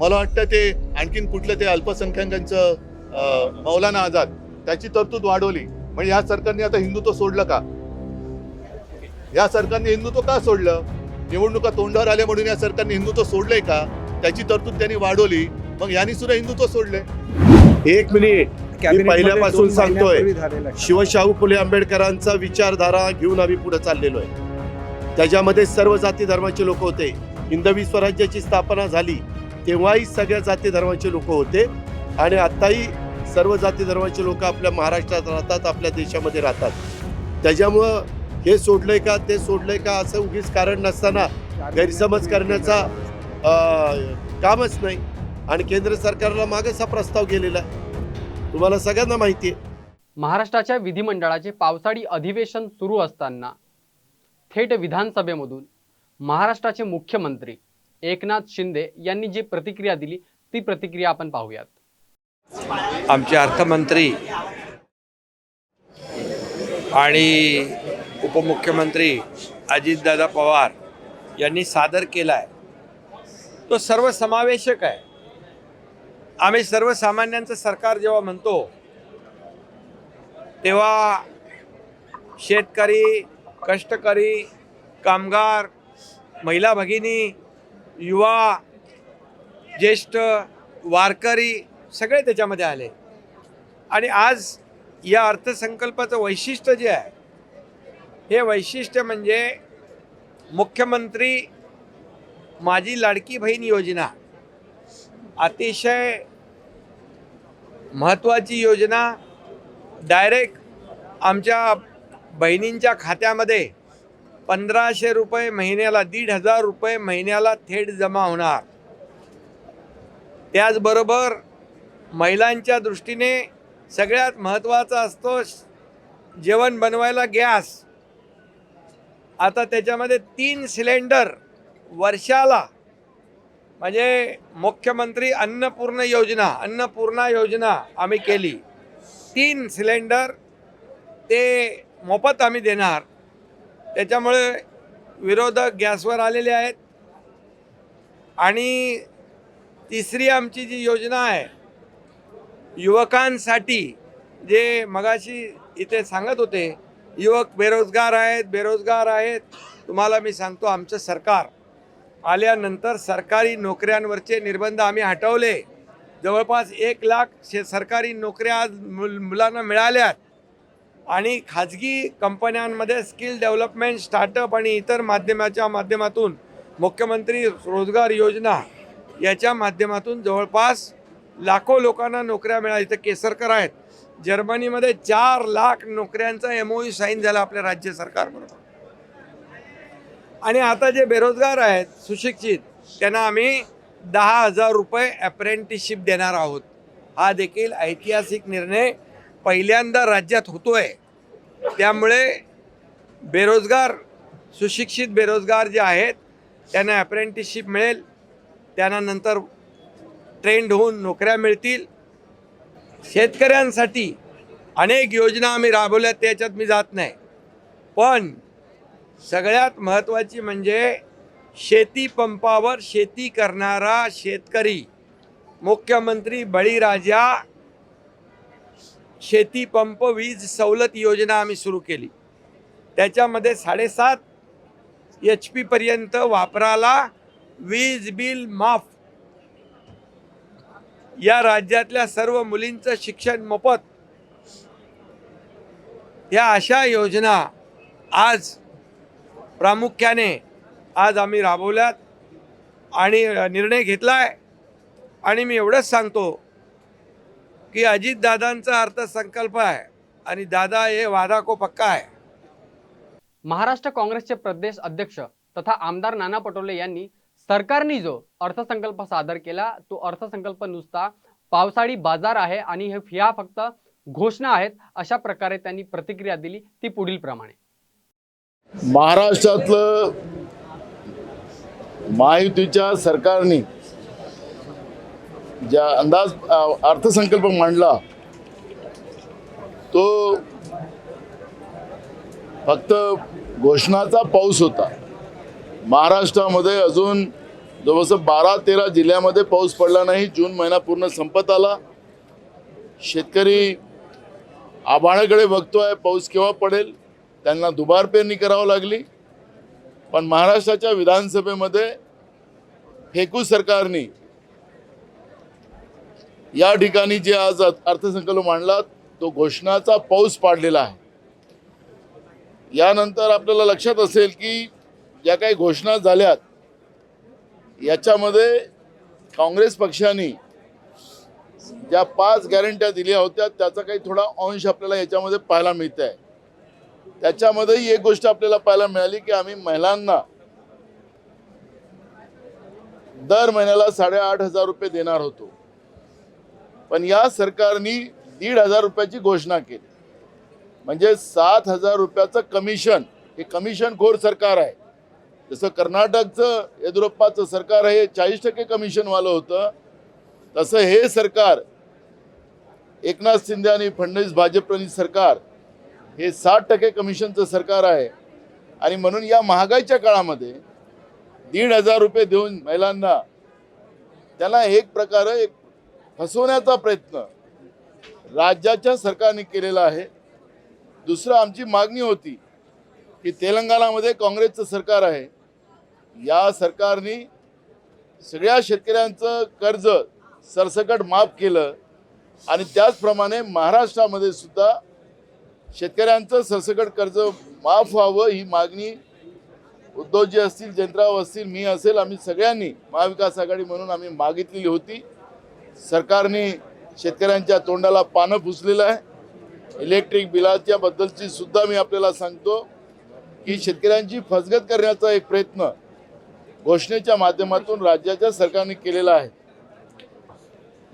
मला वाटतं ते आणखीन कुठलं ते अल्पसंख्याकांचं मौलाना आझाद त्याची तरतूद वाढवली. म्हणजे या सरकारने आता हिंदुत्व सोडलं का? या सरकारने हिंदुत्व का सोडलं? निवडणुका तोंडावर आल्या म्हणून या सरकारने हिंदुत्व सोडलंय का? त्याची तरतूद त्यांनी वाढवली. मग यांनी सुद्धा हिंदुत्व सोडले एक मिनिट. पहिल्यापासून सांगतोय शिवशाहू फुले आंबेडकरांचा विचारधारा घेऊन आम्ही पुढे चाललेलो आहे. त्याच्यामध्ये सर्व जाती धर्माचे लोक होते. हिंदवी स्वराज्याची स्थापना झाली. तेव्हाही सगळ्या जाती धर्माचे लोक होते. आणि आत्ताही सर्व जाती धर्माचे लोक आपल्या महाराष्ट्रात राहतात आपल्या देशामध्ये राहतात. त्याच्यामुळं हे सोडलंय का ते सोडलंय का असं उगीच कारण नसताना गैरसमज करण्याचा कामच नाही. आणि केंद्र सरकारला मागच हा प्रस्ताव गेलेला आहे. तुम्हाला सगळ्यांना माहिती आहे महाराष्ट्राच्या विधिमंडळाचे पावसाळी अधिवेशन सुरू असताना थेट विधानसभेमधून महाराष्ट्राचे मुख्यमंत्री एकनाथ शिंदे यांनी जी प्रतिक्रिया दिली ती प्रतिक्रिया आपण पाहूयात. आमचे अर्थमंत्री आणि उपमुख्यमंत्री अजितदादा पवार यांनी सादर केला आहे तो सर्वसमावेशक आहे. आम्ही सर्वसामान्यांचं सरकार जेव्हा म्हणतो तेव्हा शेतकरी कष्टकरी कामगार महिला भगिनी युवा ज्येष्ठ वारकरी सगळे त्याच्यामध्ये आले. आणि आज या अर्थसंकल्पाचं वैशिष्ट्य जे आहे हे वैशिष्ट्य म्हणजे मुख्यमंत्री माझी लाडकी बहीण योजना अतिशय महत्त्वाची योजना डायरेक्ट आमच्या बहिणींच्या खात्यामध्ये पंधराशे रुपये महिन्याला दीड हजार रुपये महिन्याला थेट जमा होणार. त्याचबरोबर महिलांच्या दृष्टीने सगळ्यात महत्त्वाचा असतो जेवण बनवायला गॅस. आता त्याच्यामध्ये तीन सिलेंडर वर्षाला म्हणजे मुख्यमंत्री अन्नपूर्ण योजना अन्नपूर्णा योजना आम्ही केली. तीन सिलेंडर ते मोफत आम्ही देणार. त्याच्यामुळे विरोधक गॅसवर आलेले आहेत. आणि तिसरी आमची जी योजना आहे युवकांसाठी जे मगाशी इथे सांगत होते युवक बेरोजगार आहेत बेरोजगार आहेत तुम्हाला मी सांगतो आमचं सरकार आल्यानंतर सरकारी नोकऱ्यांवरचे निर्बंध आम्ही हटवले. जवळपास एक लाख शे सरकारी नोकऱ्या आज मुल मुलांना मिळाल्यात. आणि खाजगी कंपन्यांमध्ये स्किल डेव्हलपमेंट स्टार्टअप आणि इतर माध्यमाच्या माध्यमातून मुख्यमंत्री रोजगार योजना याच्या माध्यमातून जवळपास लाखो लोकांना नोकऱ्या मिळाल्या. इथं केसरकर आहेत. जर्मनीमध्ये चार लाख नोकऱ्यांचा एम ओ साईन झाला आपल्या राज्य सरकारबरोबर आणि आता जे बेरोजगार आहेत सुशिक्षित त्यांना आम्ही दहा हजार रुपये अप्रेंटिसशिप देणार आहोत. हा देखील ऐतिहासिक निर्णय पहिल्यांदा राज्यात होतो आहे त्यामुळे बेरोजगार सुशिक्षित बेरोजगार जे आहेत त्यांना अप्रेंटिसशिप मिळेल. त्यांना नंतर ट्रेंड होऊन नोकऱ्या मिळतील. शेतकऱ्यांसाठी अनेक योजना आम्ही राबवल्या त्याच्यात मी जात नाही. पण सगळ्यात महत्त्वाची म्हणजे शेती पंपावर शेती करणारा शेतकरी मुख्यमंत्री बळीराजा शेती पंप वीज सवलत योजना आम्ही सुरू केली. त्याच्यामध्ये साडेसात एच पीपर्यंत वापराला वीज बिल माफ. या राज्यातल्या सर्व मुलींचं शिक्षण मोफत. या अशा योजना आज प्रामुख्याने आज आम्ही राबवल्यात आणि निर्णय घेतला आहे आणि मी एवढंच सांगतो की अजितदादांचा अर्थसंकल्प आहे आणि दादा हे वादा को पक्का आहे. महाराष्ट्र काँग्रेसचे प्रदेश अध्यक्ष तथा आमदार नाना पटोले यांनी सरकारने जो अर्थसंकल्प सादर केला तो अर्थसंकल्प नुसता पावसाळी बाजार आहे आणि हे ह्या फक्त घोषणा आहेत अशा प्रकारे त्यांनी प्रतिक्रिया दिली ती पुढील प्रमाणे. महाराष्ट्रातलं महायुतीच्या सरकारने ज्या अंदाज अर्थसंकल्प मांडला तो फक्त घोषणाचा पाऊस होता. महाराष्ट्रामध्ये अजून जवळजवळ बारा तेरा जिल्ह्यामध्ये पाऊस पडला नाही. जून महिना पूर्ण संपत आला. शेतकरी आभाळाकडे बघतोय पाऊस केव्हा पडेल त्यांना दुबार पेरणी करावी लागली. पण महाराष्ट्राच्या विधानसभेमध्ये फेकू सरकारने या ठिकाणी जे आज अर्थसंकल्प मांडला तो घोषणाचा पाऊस पाडलेला आहे. यानंतर आपल्याला लक्षात असेल की ज्या काही घोषणा झाल्यात याच्यामध्ये काँग्रेस पक्षाने ज्या पाच गॅरंट्या दिल्या होत्या त्याचा काही थोडा अंश आपल्याला याच्यामध्ये पाहायला मिळत आहे त्याच्यामध्येही एक गोष्ट आपल्याला पाहायला मिळाली की आम्ही महिलांना दर महिन्याला साडेआठ हजार रुपये देणार होतो. पण या सरकारने दीड हजार रुपयाची घोषणा केली. म्हणजे सात हजार रुपयाचं कमिशन हे कमिशन खोर सरकार आहे. जसं कर्नाटकचं येदुरप्पाचं सरकार हे चाळीस टक्के कमिशनवालं होतं. तसं हे सरकार एकनाथ शिंदे आणि फडणवीस भाजपप्रणित सरकार हे साठ टक्के कमिशनचं सरकार आहे. आणि म्हणून या महागाईच्या काळामध्ये दीड हजार रुपये देऊन महिलांना त्याला एक प्रकारे एक फसवण्याचा प्रयत्न राज्याच्या सरकारने केलेला आहे. दुसरं आमची मागणी होती की तेलंगणामध्ये काँग्रेसचं सरकार आहे. या सरकारने सगळ्या शेतकऱ्यांचं कर्ज सरसकट माफ केलं आणि त्याचप्रमाणे महाराष्ट्रामध्ये सुद्धा शेतकऱ्यांचं सरसकट कर्ज माफ व्हावं ही मागणी उद्धवजी असतील जयंतराव असतील मी असेल आम्ही सगळ्यांनी महाविकास आघाडी म्हणून आम्ही मागितलेली होती. सरकारने शेतकऱ्यांच्या तोंडाला पानं पुसलेलं आहे. इलेक्ट्रिक बिलाच्या बद्दलची सुद्धा मी आपल्याला सांगतो की शेतकऱ्यांची फसगत करण्याचा एक प्रयत्न घोषणेच्या माध्यमातून राज्याच्या सरकारने केलेला आहे.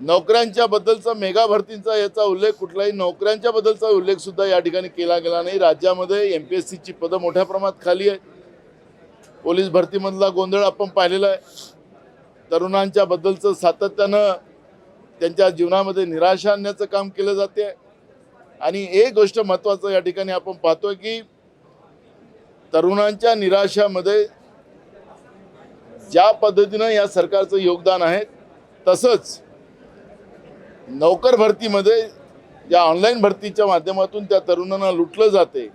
नोकऱ्यांच्या बद्दलचा मेगा भरतींचा याचा उल्लेख कुठलाही नोकऱ्यांच्या बद्दलचा उल्लेख सुद्धा या ठिकाणी केला गेला नाही. राज्यामध्ये एम पी एस सीची पदं मोठ्या प्रमाणात खाली आहे पोलीस भरतीमधला गोंधळ आपण पाहिलेला आहे. तरुणांच्या बद्दलचं सातत्यानं त्यांच्या जीवनामध्ये निराशा आणण्याचं काम केलं जाते. आणि एक गोष्ट महत्त्वाचं या ठिकाणी आपण पाहतोय की तरुणांच्या निराशामध्ये ज्या पद्धतीनं या सरकारचं योगदान आहे तसंच नोकर भरतीमध्ये ज्या ऑनलाईन भरतीच्या माध्यमातून त्या तरुणांना लुटलं जाते.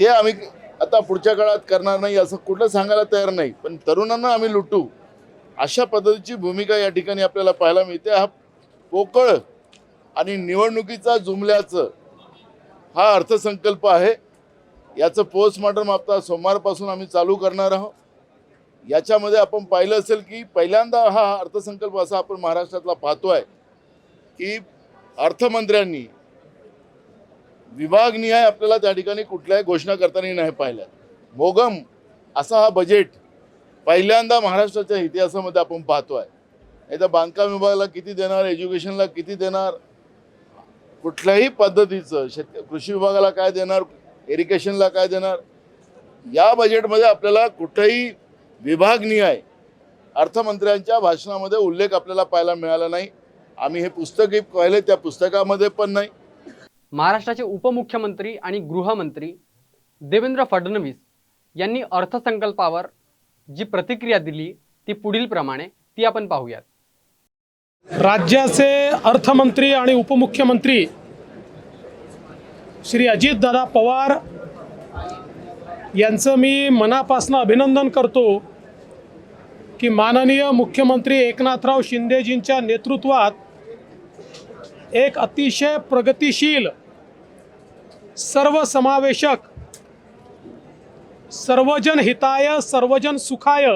ते आम्ही आता पुढच्या काळात करणार नाही असं कुठलं सांगायला तयार नाही पण तरुणांना आम्ही लुटू. अशा पद्धतीची भूमिका या ठिकाणी आपल्याला पाहायला मिळते. हा पोकळ आणि निवडणुकीचा जुमल्याचं हा अर्थसंकल्प आहे. याचं पोस्टमॉर्टम आता सोमवारपासून आम्ही चालू करणार आहोत. याच्यामध्ये आपण पाहिलं असेल की पहिल्यांदा हा अर्थसंकल्प असा आपण महाराष्ट्रातला पाहतो आहे की अर्थमंत्र्यांनी विभागनिहाय आपल्याला त्या ठिकाणी कुठल्याही घोषणा करताना नाही पाहिल्या मोगम असा हा बजेट पहिल्यांदा महाराष्ट्राच्या इतिहासामध्ये आपण पाहतोय. नाही तर बांधकाम विभागाला किती देणार एज्युकेशनला किती देणार? कुठल्याही पद्धतीचं शेत कृषी विभागाला काय देणार इरिगेशनला काय देणार? या बजेटमध्ये आपल्याला कुठेही विभागनिहाय अर्थमंत्र्यांच्या भाषणामध्ये उल्लेख आपल्याला पाहायला मिळाला नाही. आम्ही हे पुस्तकही पाहिले त्या पुस्तकामध्ये पण नाही. महाराष्ट्राचे उपमुख्यमंत्री आणि गृहमंत्री देवेंद्र फडणवीस यांनी अर्थसंकल्पावर जी प्रतिक्रिया दिली ती पुढील प्रमाणे ती आपण पाहूयात. राज्याचे अर्थमंत्री आणि उपमुख्यमंत्री श्री अजितदादा पवार यांचं मी मनापासून अभिनंदन करतो की माननीय मुख्यमंत्री एकनाथराव शिंदेजींच्या नेतृत्वात एक अतिशय प्रगतिशील सर्वसमावेशक सर्वजन हिताय सर्वजन सुखाय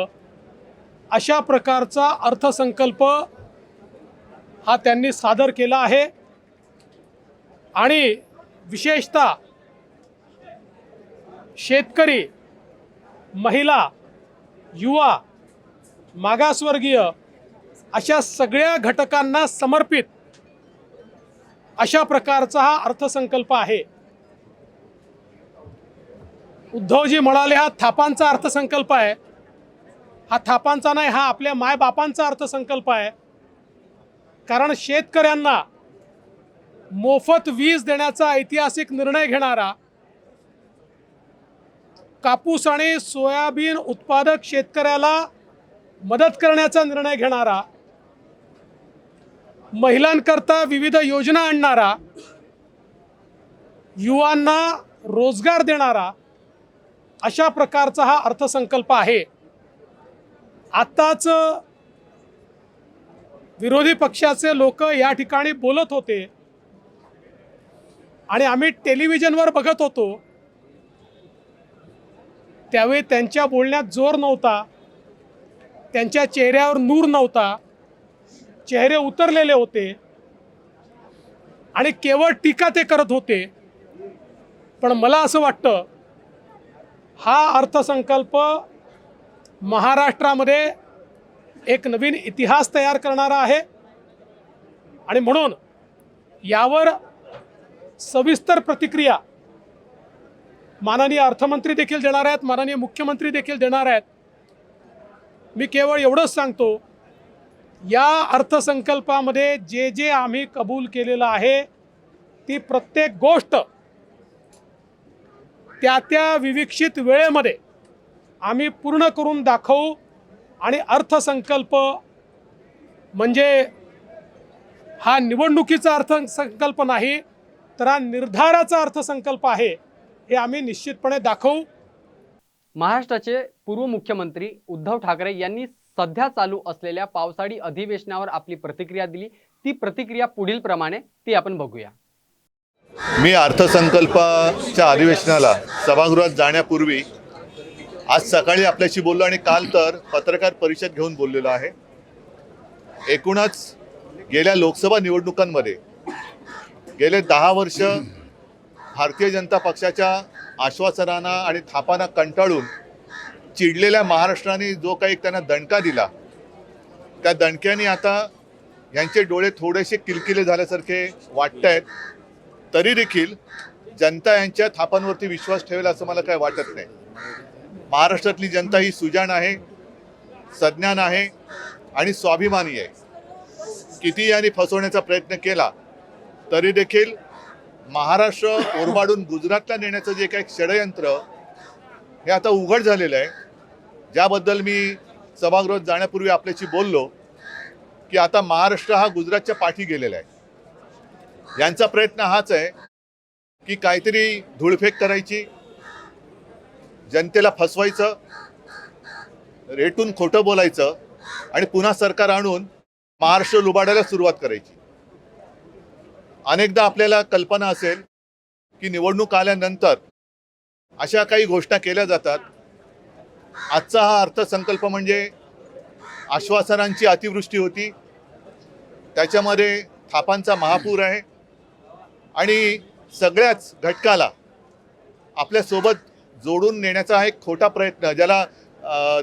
अशा प्रकारचा अर्थसंकल्प हा त्यांनी सादर केला आहे. आणि विशेषतः शेतकरी महिला युवा मागासवर्गीय अशा सगळ्या घटकांना समर्पित अशा प्रकारचा हा अर्थसंकल्प आहे. उद्धवजी म्हणाले हा थापांचा अर्थसंकल्प आहे. हा थापांचा नाही हा आपल्या मायबापांचा अर्थसंकल्प आहे. कारण शेतकऱ्यांना मोफत वीज देण्याचा ऐतिहासिक निर्णय घेणारा कापूस आणि सोयाबीन उत्पादक शेतकऱ्याला मदत करण्याचा निर्णय घेणारा महिलांकरता विविध योजना आणणारा युवांना रोजगार देणारा अशा प्रकारचा हा अर्थसंकल्प आहे. आत्ताच विरोधी पक्षाचे लोक या ठिकाणी बोलत होते. आणि आम्ही टेलिव्हिजनवर बघत होतो. त्यावेळी त्यांच्या बोलण्यात जोर नव्हता. त्यांच्या चेहऱ्यावर नूर नव्हता. चेहरे उतरलेले होते. आणि केवळ टीका ते करत होते. पण मला असं वाटतं हा अर्थसंकल्प महाराष्ट्रामध्ये एक नवीन इतिहास तयार करणारा आहे. आणि म्हणून यावर सविस्तर प्रतिक्रिया माननीय अर्थमंत्री देखील देणार आहेत माननीय मुख्यमंत्री देखील देणार आहेत. मी केवळ एवढंच सांगतो या अर्थसंकल्पामध्ये जे जे आम्ही कबूल केलेलं आहे ती प्रत्येक गोष्ट त्या त्या विविक्षित वेळेमध्ये आम्ही पूर्ण करून दाखवू आणि अर्थसंकल्प म्हणजे हा निवडणुकीचा अर्थसंकल्प नाही तर हा निर्धाराचा अर्थसंकल्प आहे हे आम्ही निश्चितपणे दाखवू. महाराष्ट्राचे पूर्व मुख्यमंत्री उद्धव ठाकरे यांनी सध्या चालू असलेल्या पावसाळी अधिवेशनावर आपली प्रतिक्रिया दिली. ती प्रतिक्रिया पुढील प्रमाणे ती आपण बघूया. मी अर्थसंकल्पाच्या अधिवेशनाला सभागृहात जाण्यापूर्वी आज सकाळी आपल्याशी बोललो आणि काल तर पत्रकार परिषद घेऊन बोललेलो आहे. एकूणच गेल्या लोकसभा निवडणुकांमध्ये गेले दहा वर्ष भारतीय जनता पक्षाच्या आश्वासनांना आणि थापांना कंटाळून चिडलेल्या महाराष्ट्राने जो काही त्यांना दणका दिला त्या दणक्याने आता यांचे डोळे थोडेसे किलकिले झाल्यासारखे वाटत आहेत तरी देखील जनता यांच्या थापांवरती विश्वास ठेवेल असं मला काय वाटत नाही. महाराष्ट्रातली जनता ही सुजाण आहे सज्ञान आहे आणि स्वाभिमानी आहे. किती यांनी फसवण्याचा प्रयत्न केला तरी देखील महाराष्ट्र ओरबाडून गुजरातला नेण्याचं जे काही षडयंत्र हे आता उघड झालेलं आहे. ज्याबद्दल मी सभागृहात जाण्यापूर्वी आपल्याशी बोललो की आता महाराष्ट्र हा गुजरातच्या पाठी गेलेला आहे. यांचा प्रयत्न हाच आहे की काहीतरी धूळफेक करायची जनतेला फसवायचं रेटून खोटं बोलायचं आणि पुन्हा सरकार आणून महाराष्ट्र लुबाडायला सुरुवात करायची. अनेकदा आपल्याला कल्पना असेल की निवडणूक आल्यानंतर अशा काही घोषणा केल्या जातात. आजचा हा अर्थसंकल्प म्हणजे आश्वासनांची अतिवृष्टी होती. त्याच्यामध्ये थापांचा महापूर आहे. आणि सगळ्याच घटकाला आपल्यासोबत जोडून नेण्याचा हा एक खोटा प्रयत्न ज्याला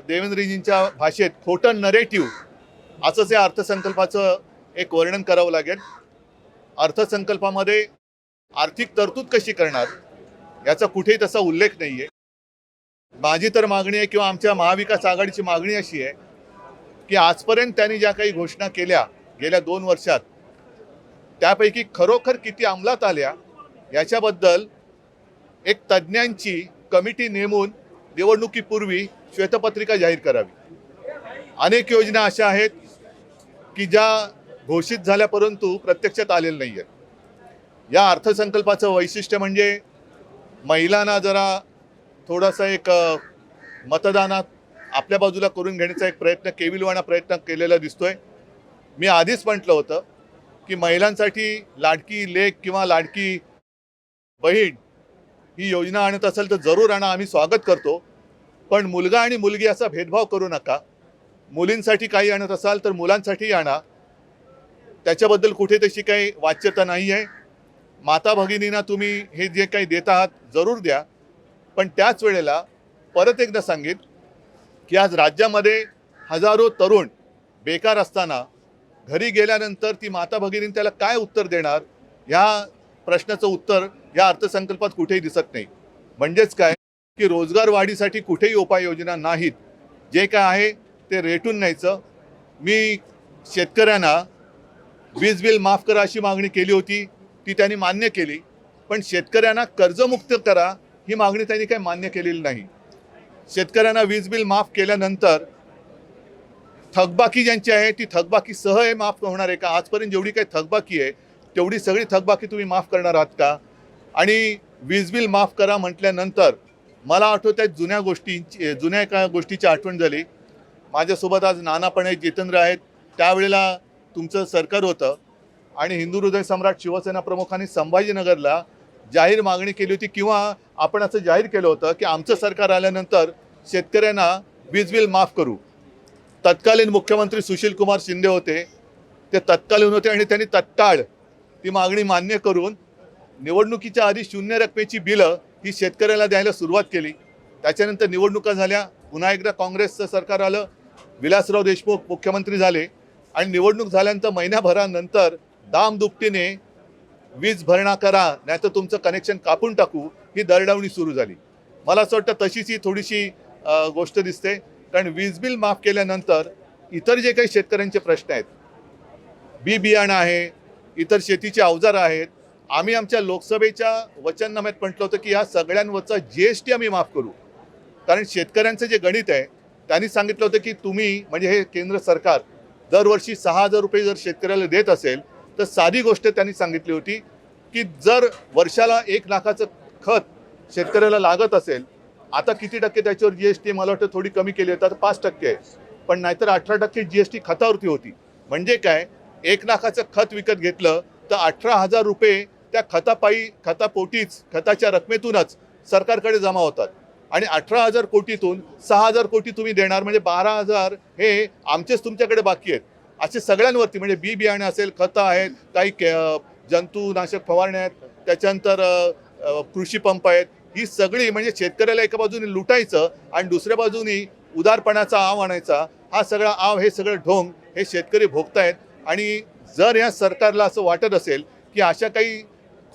देवेंद्रजींच्या भाषेत खोटं नरेटिव्ह असंच या अर्थसंकल्पाचं एक वर्णन करावं लागेल. अर्थसंकल्पामध्ये आर्थिक तरतूद कशी करणार याचा कुठेही तसा उल्लेख नाही आहे माझी तर मागणी आहे किंवा आमच्या महाविकास आघाडीची मागणी अशी आहे की आजपर्यंत त्यांनी ज्या काही घोषणा केल्या गेल्या दोन वर्षात त्यापैकी खरोखर किती अंमलात आल्या याच्याबद्दल एक तज्ज्ञांची कमिटी नेमून निवडणुकीपूर्वी श्वेतपत्रिका जाहीर करावी. अनेक योजना अशा आहेत की ज्या घोषित झाल्या परंतु प्रत्यक्षात आलेल्या नाही आहेत या अर्थसंकल्पाचं वैशिष्ट्य म्हणजे महिलांना जरा थोडासा एक मतदानात आपल्या बाजूला करून घेण्याचा एक प्रयत्न केविलवाणा प्रयत्न केलेला दिसतोय. मी आधीच म्हटलं होतं की महिलांसाठी लाडकी लेख किंवा लाडकी बहीण ही योजना आणत असेल तर जरूर आणा आम्ही स्वागत करतो. पण मुलगा आणि मुलगी असा भेदभाव करू नका. मुलींसाठी काही आणत असाल तर मुलांसाठीही आणा. त्याच्याबद्दल कुठे तशी काही वाच्यता नाही आहे. माता भगिनींना तुम्ही हे जे काही देत आहात जरूर द्या. पण त्याच वेळेला परत एकदा सांगेन की आज राज्यामध्ये हजारो तरुण बेकार असताना घरी गेल्यानंतर ती माता भगिनी त्याला काय उत्तर देणार? ह्या प्रश्नाचं उत्तर या अर्थसंकल्पात कुठेही दिसत नाही. म्हणजेच काय? की रोजगार वाढीसाठी कुठेही उपाययोजना नाहीत. जे काय आहे ते रेटून न्यायचं. मी शेतकऱ्यांना वीज बिल माफ करा अशी मागणी केली होती. ती त्यांनी मान्य केली. पण शेतकऱ्यांना कर्जमुक्त करा ही मागणी त्यांनी काही मान्य केलेली नाही. शेतकऱ्यांना वीज बिल माफ केल्यानंतर थकबाकी ज्यांची आहे ती थकबाकी सह हे माफ होणार आहे का? आजपर्यंत जेवढी काही थकबाकी आहे तेवढी सगळी थकबाकी तुम्ही माफ करणार आहात का? आणि वीज बिल माफ करा म्हटल्यानंतर मला आठवत आहे जुन्या गोष्टींची जुन्या एका गोष्टीची आठवण झाली. माझ्यासोबत आज नाना पण आहेत जितेंद्र आहेत. त्यावेळेला तुमचं सरकार होतं आणि हिंदू हृदय सम्राट शिवसेना प्रमुखांनी संभाजीनगरला जाहीर मागणी केली होती किंवा आपण असं जाहीर केलं होतं की आमचं सरकार आल्यानंतर शेतकऱ्यांना वीज बिल माफ करू. तत्कालीन मुख्यमंत्री सुशील कुमार शिंदे होते. ते तत्कालीन होते आणि त्यांनी तत्काळ ती मागणी मान्य करून निवडणुकीच्या आधी शून्य रकमेची बिलं ही शेतकऱ्याला द्यायला सुरुवात केली. त्याच्यानंतर निवडणुका झाल्या. पुन्हा एकदा काँग्रेसचं सरकार आलं. विलासराव देशमुख मुख्यमंत्री झाले. आणि निवडणूक झाल्यानंतर महिन्याभरानंतर दामदुपटीने वीज भरणा करा नाहीतर तुमचं कनेक्शन कापून टाकू ही दरडावणी सुरू झाली. मला असं वाटतं तशीच ही थोडीशी गोष्ट दिसते. कारण वीज बिल माफ केल्यानंतर इतर जे काही शेतकऱ्यांचे प्रश्न आहेत बी बियाणं आहे इतर शेतीचे अवजार आहेत आम्ही आमच्या लोकसभेच्या वचननाम्यात म्हटलं होतं की या सगळ्यांवरचा जी एस टी आम्ही माफ करू. कारण शेतकऱ्यांचं जे गणित आहे त्यांनी सांगितलं होतं की तुम्ही म्हणजे हे केंद्र सरकार दरवर्षी सहा हजार रुपये जर शेतकऱ्याला देत असेल तर साधी गोष्ट त्यांनी सांगितली होती की जर वर्षाला एक लाखाचं खत शेतकऱ्याला लागत असेल आता किती टक्के त्याच्यावर जी एस टी मला वाटतं थोडी कमी केली होती आता पाच टक्के आहे. पण नाहीतर अठरा टक्के जी एस टी खतावरती होती. म्हणजे काय? एक लाखाचं खत विकत घेतलं तर अठरा हजार रुपये त्या खतापायी खतापोटीच खताच्या रकमेतूनच सरकारकडे जमा होतात. आणि अठरा हजार कोटीतून सहा हजार कोटी तुम्ही देणार म्हणजे बारा हजार हे आमचेच तुमच्याकडे बाकी आहेत. असे सगळ्यांवरती म्हणजे बी बियाणे असेल खतं आहेत काही के जंतुनाशक फवारण्या आहेत त्याच्यानंतर कृषी पंप आहेत ही सगळी म्हणजे शेतकऱ्याला एका बाजूने लुटायचं आणि दुसऱ्या बाजूनी उदारपणाचा आव आणायचा हा सगळा आव हे सगळं ढोंग हे शेतकरी भोगतायत. आणि जर या सरकारला असं वाटत असेल की अशा काही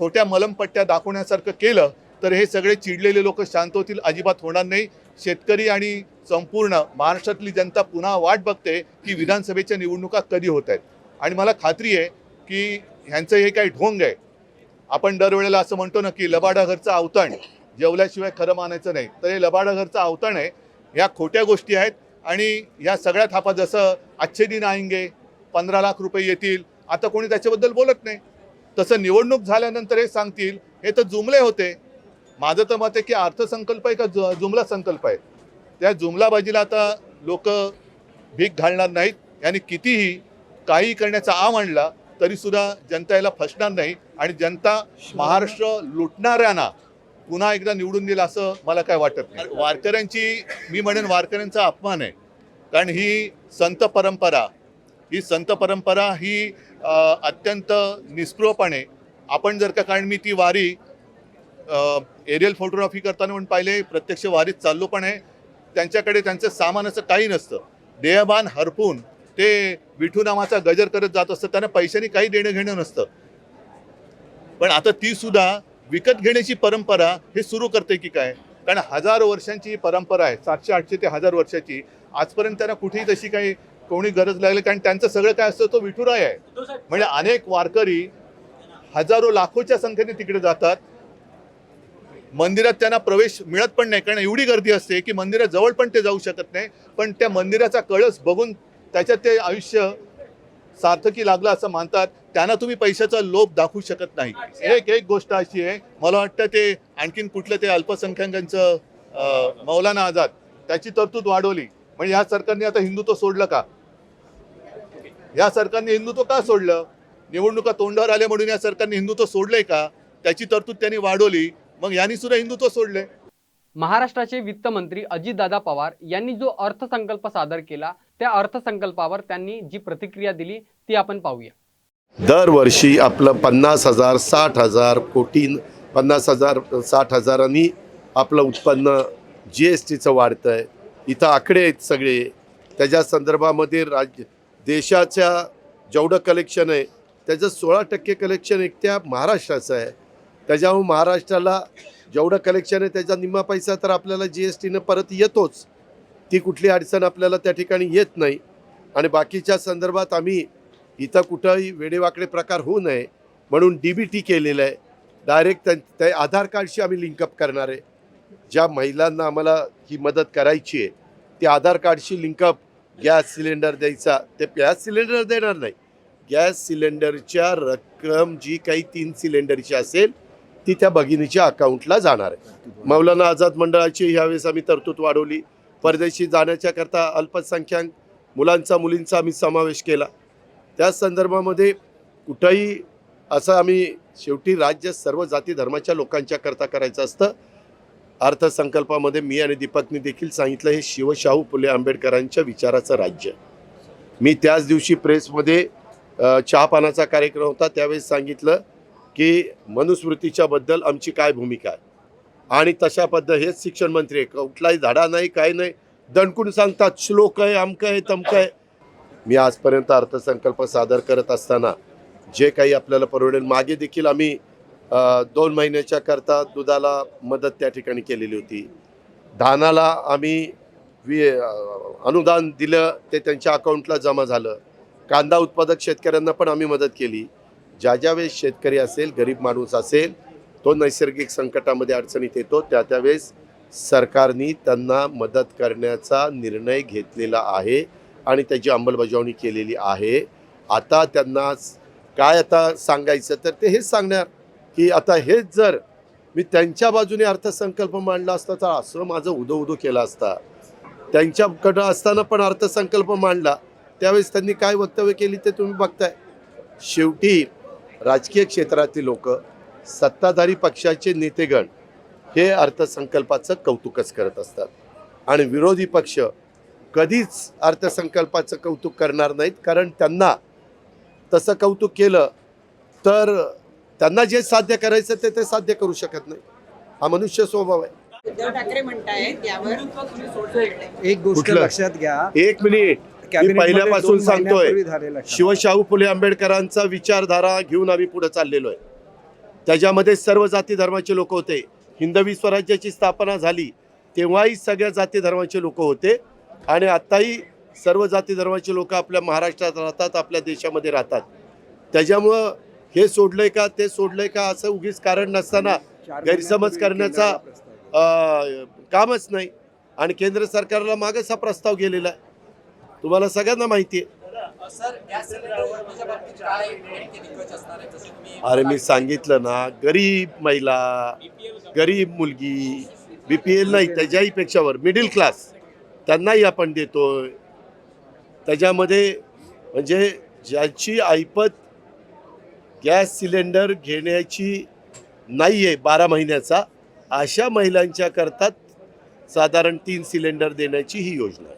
खोट्या मलमपट्ट्या दाखवण्यासारखं केलं तर हे सगळे चिडलेले लोक शांत होतील अजिबात होणार नाही. शेतकरी आणि संपूर्ण महाराष्ट्रातली जनता पुन्हा वाट बघते की विधानसभेच्या निवडणुका कधी होत आहेत आणि मला खात्री आहे की ह्यांचं हे काही ढोंग आहे. आपण दरवेळेला असं म्हणतो ना की लबाडा घरचं अवतण जेवल्याशिवाय खरं मानायचं नाही. तर हे लबाडा घरचं अवतण आहे. ह्या खोट्या गोष्टी आहेत आणि ह्या सगळ्या थापा जसं आजचे दिन आएंगे पंधरा लाख रुपये येतील आता कोणी त्याच्याबद्दल बोलत नाही. तसं निवडणूक झाल्यानंतर हे सांगतील हे तर जुमले होते. माझं तर मत आहे की अर्थसंकल्प आहे का जु जुमला संकल्प आहे. त्या जुमलाबाजीला आता लोक भीक घालणार नाहीत. यांनी कितीही काही करण्याचा आव आणला तरीसुद्धा जनता याला फसणार नाही. आणि जनता महाराष्ट्र लुटणाऱ्यांना पुन्हा एकदा निवडून दिलं असं मला काय वाटत नाही. वारकऱ्यांची मी म्हणेन वारकऱ्यांचा अपमान आहे. कारण ही संत परंपरा ही संत परंपरा ही अत्यंत निस्पृहपणे आपण जर का कारण मी ती वारी एरियल फोटोग्राफी करताना पण पाहिले प्रत्यक्ष वारीत चाललो पण आहे. त्यांच्याकडे त्यांचं सामान असं काही नसतं. देहबान हरपून ते विठू नामाचा गजर करत जात असतं. त्यांना पैशाने काही देणं घेणं नसतं. पण आता ती सुद्धा विकत घेण्याची परंपरा हे सुरू करते की काय? कारण हजारो वर्षांची ही परंपरा आहे सातशे आठशे ते हजार वर्षाची. आजपर्यंत त्यांना कुठेही तशी काही कोणी गरज लागली कारण त्यांचं सगळं काय असतं तो विठुराय आहे. म्हणजे अनेक वारकरी हजारो लाखोच्या संख्येने तिकडे जातात. मंदिरात त्यांना प्रवेश मिळत पण नाही कारण एवढी गर्दी असते की मंदिरात जवळ पण ते जाऊ शकत नाही. पण त्या मंदिराचा कळस बघून त्याच्यात ते आयुष्य सार्थकी लागलं असं मानतात त्यांना तुम्ही पैशाचा लोभ दाखवू शकत नाही. एक एक गोष्ट अशी आहे मला वाटतं ते आणखीन कुठलं ते अल्पसंख्याकांचं अं, मौलाना आझाद त्याची तरतूद वाढवली. म्हणजे या सरकारने आता हिंदुत्व सोडलं का? या सरकारने हिंदुत्व का सोडलं? निवडणुका तोंडावर आल्या म्हणून या सरकारने हिंदुत्व सोडलंय का? त्याची तरतूद त्यांनी वाढवली मग यांनी सुद्धा हिंदुत्व सोडले महाराष्ट्राचे वित्त मंत्री अजितदादा पवार यांनी जो अर्थसंकल्प सादर केला त्या अर्थसंकल्पावर त्यांनी जी प्रतिक्रिया दिली ती आपण पाहूया. दरवर्षी आपलं पन्नास हजार साठ हजार कोटी पन्नास हजार साठ हजारांनी आपलं उत्पन्न जी एस टीचं वाढतं आहे इथं आकडे आहेत सगळे. त्याच्या संदर्भामध्ये राज्य देशाच्या जेवढं कलेक्शन आहे त्याचं सोळा टक्के कलेक्शन एकट्या महाराष्ट्राचं आहे. त्याच्यामुळे महाराष्ट्राला जेवढं कलेक्शन आहे त्याचा निम्मा पैसा तर आपल्याला जी एस टीनं परत येतोच. ती कुठली अडचण आपल्याला त्या ठिकाणी येत नाही. आणि बाकीच्या संदर्भात आम्ही इथं कुठंही वेडेवाकडे प्रकार होऊ नये म्हणून डी बी टी केलेलं आहे. डायरेक्ट त्या त्या आधार कार्डशी आम्ही लिंकअप करणार आहे. ज्या महिलांना आम्हाला ही मदत करायची आहे ती आधार कार्डशी लिंकअप गॅस सिलेंडर द्यायचा ते गॅस सिलेंडर देणार नाही. गॅस सिलेंडरच्या रक्कम जी काही तीन सिलेंडरची असेल ती त्या भगिनीच्या अकाउंटला जाणार आहे. मौलाना आझाद मंडळाची ह्यावेळेस आम्ही तरतूद वाढवली. परदेशी जाण्याच्याकरता अल्पसंख्याक मुलांचा मुलींचा आम्ही समावेश केला. त्या संदर्भामध्ये कुठंही असं आम्ही शेवटी राज्य सर्व जाती धर्माच्या लोकांच्या करता करायचं असतं. अर्थसंकल्पामध्ये मी आणि दीपकने देखील सांगितलं हे शिवशाहू फुले आंबेडकरांच्या विचाराचं राज्य. मी त्याच दिवशी प्रेसमध्ये चहापानाचा कार्यक्रम होता त्यावेळेस सांगितलं की मनुस्मृतीच्याबद्दल आमची काय भूमिका आहे? आणि तशा पद्धत हेच शिक्षण मंत्री आहे कुठलाही धडा नाही काय नाही. दणकून सांगतात श्लोक आहे अमकं आहे तमकं आहे. मी आजपर्यंत अर्थसंकल्प सादर करत असताना जे काही आपल्याला परवडेल मागे देखील आम्ही दोन महिन्याच्या करता दुधाला मदत त्या ठिकाणी केलेली होती. धानाला आम्ही वि अनुदान दिलं ते त्यांच्या अकाउंटला जमा झालं. कांदा उत्पादक शेतकऱ्यांना पण आम्ही मदत केली. ज्या ज्या वेळेस शेतकरी असेल गरीब माणूस असेल तो नैसर्गिक संकटामध्ये अडचणीत येतो त्या त्यावेळेस सरकारने त्यांना मदत करण्याचा निर्णय घेतलेला आहे आणि त्याची अंमलबजावणी केलेली आहे. आता त्यांना काय आता सांगायचं तर ते हेच सांगणार की आता हेच जर मी त्यांच्या बाजूने अर्थसंकल्प मांडला असता तर असं माझं उदो उदो केला असता. त्यांच्याकडं असताना पण अर्थसंकल्प मांडला. त्यावेळेस त्यांनी काय वक्तव्य केली ते तुम्ही बघताय. शेवटी राजकीय क्षेत्रातील लोक सत्ताधारी पक्षाचे नेतेगण हे अर्थसंकल्पाचं कौतुकच करत असतात. आणि विरोधी पक्ष कधीच अर्थसंकल्पाचं कौतुक करणार नाहीत कारण त्यांना तसं कौतुक केलं तर त्यांना जे साध्य करायचं ते ते साध्य करू शकत नाही. हा मनुष्य स्वभाव आहे. उद्धव ठाकरे म्हणतायत यावर एक गोष्ट कुठलं? लक्षात घ्या. एक मिनिट. मी कॅबिनेटमध्ये पहिल्यापासून दोन सांगतोय महिन्यापूर्वी झालेलं ठराव. शिवशाहू फुले आंबेडकरांचा विचारधारा घेऊन आम्ही पुढे चाललेलो आहे. त्याच्यामध्ये सर्व जाती धर्माचे लोक होते. हिंदवी स्वराज्याची स्थापना झाली तेव्हाही सगळ्या जाती धर्माचे लोक होते. आणि आत्ताही सर्व जाती धर्माचे लोक आपल्या महाराष्ट्रात राहतात आपल्या देशामध्ये राहतात. त्याच्यामुळं हे सोडलंय का ते सोडलंय का असं उगीच कारण नसताना चार गैरसमज करण्याचा कामच नाही. आणि केंद्र सरकारला मागच हा प्रस्ताव गेलेला आहे. तुम्हाला सगळ्यांना माहिती आहे. अरे मी सांगितलं ना गरीब महिला गरीब मुलगी बी पी एल नाही त्याच्याही पेक्षावर मिडल क्लास त्यांनाही आपण देतोय. त्याच्यामध्ये म्हणजे ज्याची ऐपत गॅस सिलेंडर घेण्याची नाही आहे बारा महिन्याचा अशा महिलांच्या करतात साधारण तीन सिलेंडर देण्याची ही योजना. आहे